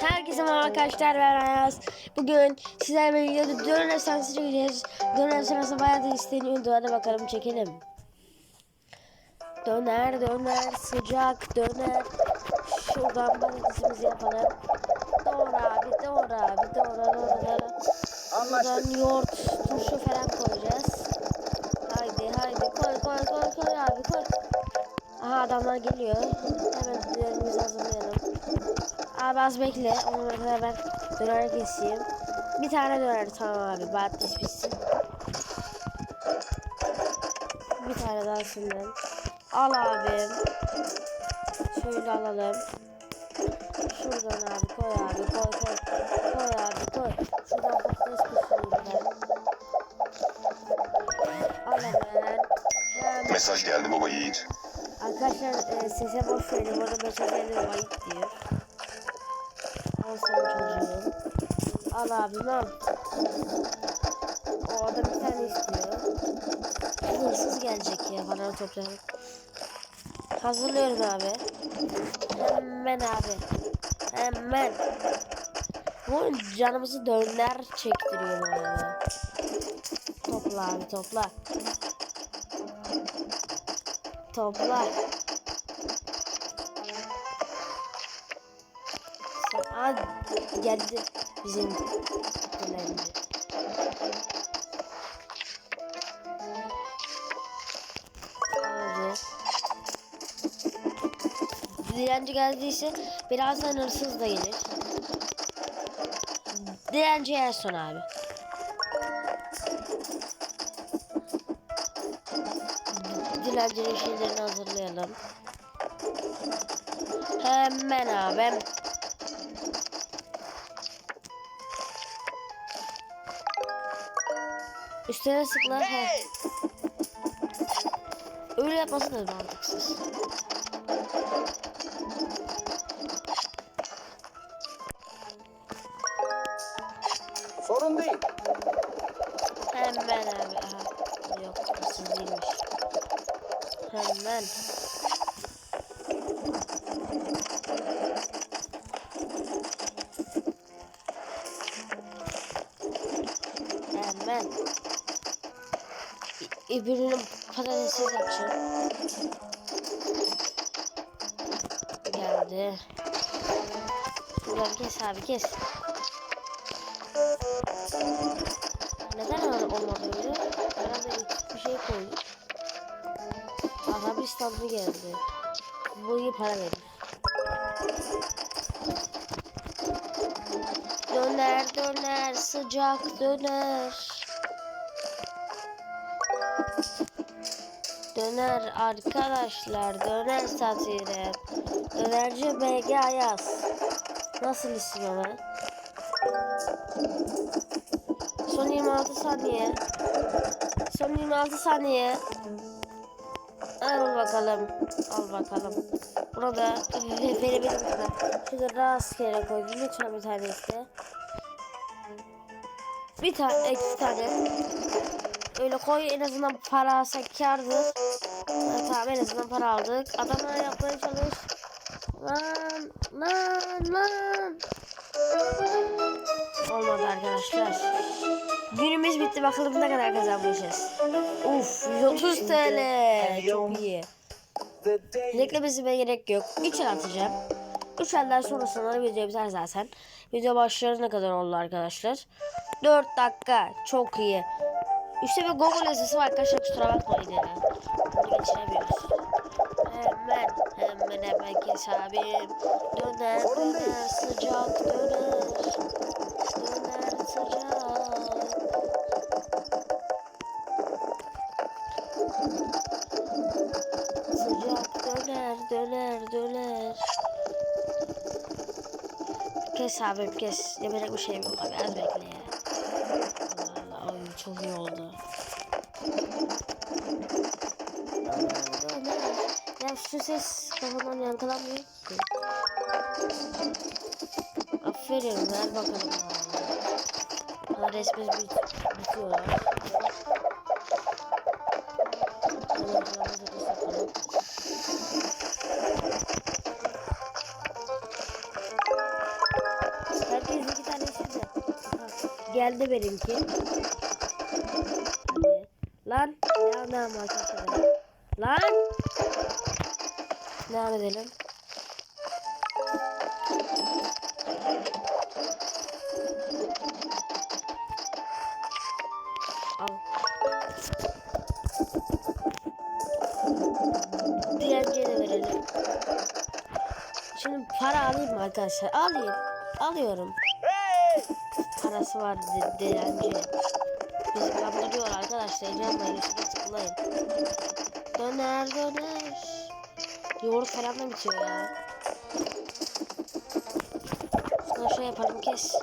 Herkese merhaba arkadaşlar ben Ayaz. Bugün sizlerle birlikte döner efsanesi çekeceğiz. Döner efsanesi bayağı da isteniyordu. Hadi bakalım çekelim. Döner döner sıcak döner. Şuradan patatesimizi yapalım. Doğru abi doğru abi doğru doğru doğru. Buradan yoğurt, turşu falan koyacağız. Haydi haydi koy koy koy koy abi koy. Aha adamlar geliyor. Hemen dönerimizi hazırlayalım. Abi az bekle. Ona kadar ben döner keseyim. Bir tane döner tamam abi. Patates pişsin. Bir tane daha şundan. Al abi. Şöyle alalım. Şuradan abi koy abi koy koy. Koy abi koy. Şuradan patates pişireyim ben. Al hemen. Hemen. Mesaj geldi baba Yiğit. Arkadaşlar e, sese boş verin. Orada mesaj geldi ayıp diyor. Al abim al. O adam bir tane istiyor. Hırsız gelecek ya bana toplayalım. Hazırlıyorum abi. Hemen abi. Hemen. Bu canımızı döner çektiriyor arada. Topla abi topla. Topla. Geldi bizim. Hadi. Direnci geldiyse birazdan hırsız da gelir. Direnci en son abi. Dilencinin şeylerini hazırlayalım. Hemen abi. Üstüne sıkla. He. Öyle yapması da mantıksız. Sorun değil. Hemen abi. Aha. Yok hırsız değilmiş. Hemen. İ- Öbürünün patatesi yapacağım. Geldi. Buradan kes abi kes. Neden olmadı öyle? Herhalde bir şey koyduk. Arabistanlı geldi. Bu iyi para verir. Döner döner sıcak döner. Döner arkadaşlar döner satırım. Dönerci BG Ayaz. Nasıl isim? Son 26 saniye. Son 26 saniye. Al bakalım. Al bakalım. Burada benim kadar. Şurada rastgele koydum. Lütfen bir tane iste. Bir tane, iki tane. Öyle koy en azından para alsak kardır. Ha, tamam en azından para aldık. Adamlar yapmaya çalış. Lan lan lan. Olmadı arkadaşlar. Günümüz bitti bakalım ne kadar kazanmışız. Uf 130 TL. Çok iyi. Reklamesine gerek yok. 3 el atacağım. 3 elden sonrasında video biter zaten. Video başlarına kadar oldu arkadaşlar. 4 dakika. Çok iyi. Üstte bir Google yazısı var arkadaşlar kusura bakmayın ya. Bunu geçiremiyoruz. Hemen hemen hemen kes abim. Döner döner sıcak döner. Döner sıcak. Sıcak döner döner döner. Kes abim kes. Yapacak bir şeyim yok abi az bekle ya atılıyor oldu. Ya şu ses kafamdan yankılanmıyor ki. Aferin ver bakalım. Ha resmen bit bitiyor ya. Herkes iki tanesi de. Geldi benimki. Lan. Ya ne ama arkadaşlar. Lan. Devam edelim. Al. Diğerciye de verelim. Şimdi para alayım mı arkadaşlar? Alayım. Alıyorum. Parası var de kandırıyor arkadaşlar. İnanmayın üstüne tıklayın. Döner döner. Yoğurt falan da bitiyor ya. Şuna şey yapalım kes.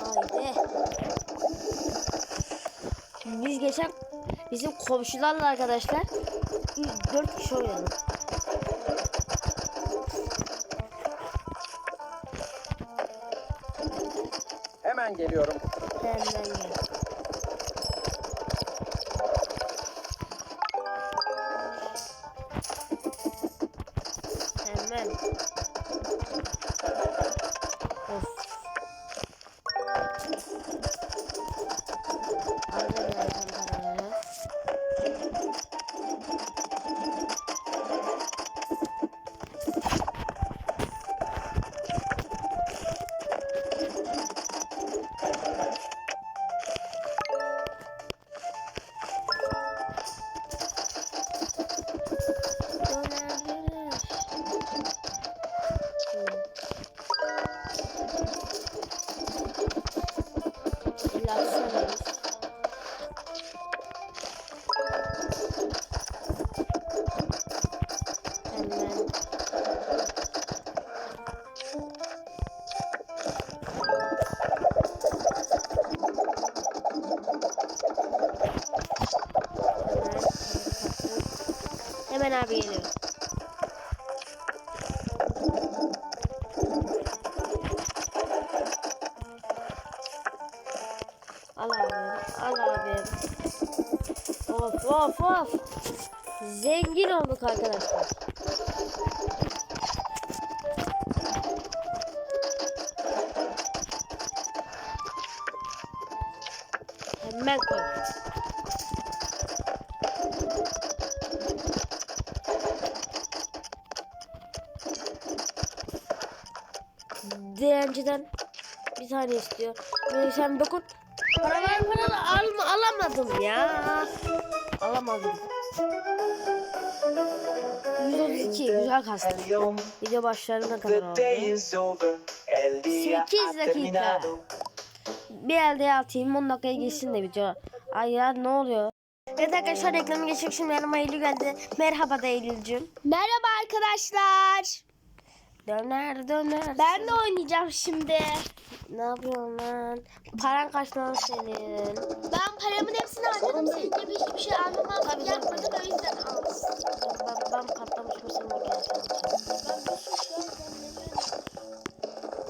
Haydi. Biz geçen bizim komşularla arkadaşlar 4 kişi oynadık. Hemen geliyorum. Hemen gel. Geliyor. Al abim, al abim. Of of of. Zengin olduk arkadaşlar. Direnciden bir tane istiyor. Böyle sen dokun. Para ver para alma, alamadım ya. Alamadım. 132 güzel kastım. Video başlarına kadar oldu. day is over. El día Sekiz ha dakika. terminado. Bir elde atayım 10 dakikaya geçsin de video. Ay ya ne oluyor? Evet arkadaşlar reklamı geçecek şimdi yanıma Eylül geldi. Merhaba da Eylül'cüm. Merhaba arkadaşlar. Döner döner. Ben de oynayacağım şimdi. Ne yapıyorsun lan? Paran kaç lan senin? Ben paramın hepsini harcadım. Senin gibi hiçbir şey almamazlık yapmadım. O yüzden almışsın. Ben, ben patlamış alacağım. Ben bu suçu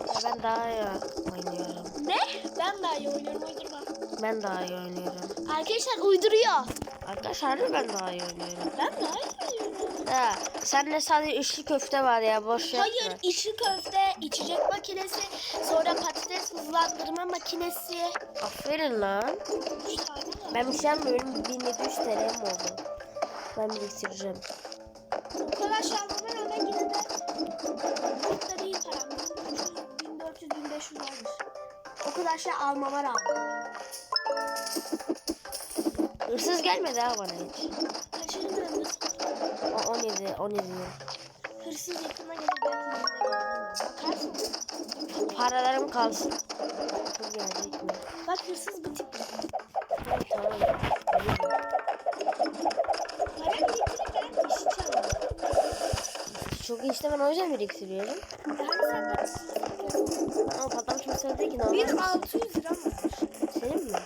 Ya ben daha iyi oynuyorum. Ne? Ben daha iyi oynuyorum uydurma. Ben daha iyi oynuyorum. Arkadaşlar uyduruyor. Arkadaşlar ben daha iyi oynuyorum. Ben daha iyi oynuyorum. Ha, sende sadece üçlü köfte var ya boş yapma. Hayır içli köfte, içecek makinesi, sonra patates hızlandırma makinesi. Aferin lan. Üç tane var. Ben bir şey yapmıyorum. 1700 TL'm oldu. Ben biriktireceğim. O kadar şey almama rağmen yine de da değil param. 1400-1500 vardır. O kadar şey almama rağmen. Hırsız gelmedi ha bana hiç. Kaçıncı gramız? O 17, 17. Hırsız yakına gelir. Bakarsın. Paralarım kalsın. Hırsız gelecek mi? Bak hırsız bir tip. Tamam tamam. Para biriktirip ben işi çalıyorum. Çok iyi işte ben o yüzden biriktiriyorum. Yani sen de Ama patlamış mısır değil ki normal. 1600 lira mı? Senin mi?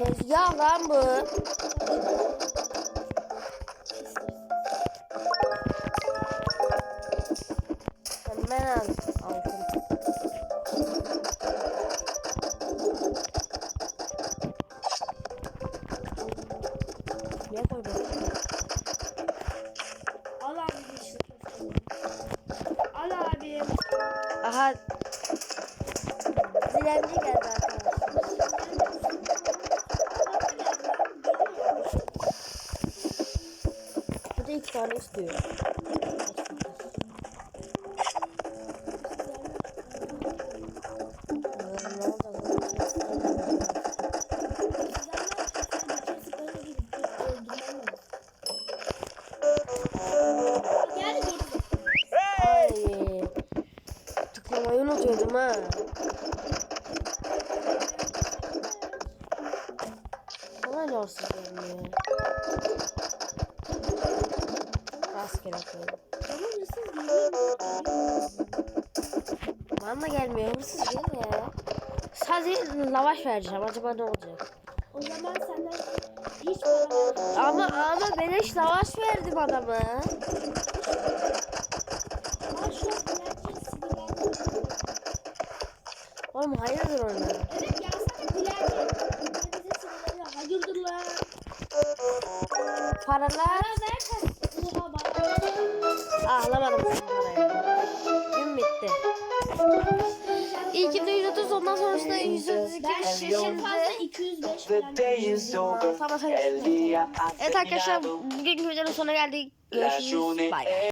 Tezgah lan bu. Hemen al altın. Ne koydun? Al abi. Al abi. Aha. Dilenci geldi arkadaşlar. Tane istiyor. Rastgele koydum. Ama hırsız geliyor. Bana gelmiyor. Hırsız mi ya? Sadece lavaş vereceğim. Acaba ne olacak? O zaman senden hiç para. Ama ama beleş lavaş verdim adama. Oğlum hayırdır ona? Evet. Bize sinirleniyor. Hayırdır lan. Paralar. Para ver 132 Ben en şimdi. fazla 205 The day is over. Día ha Evet arkadaşlar bugünkü videonun sonuna geldik. Görüşürüz. Bye.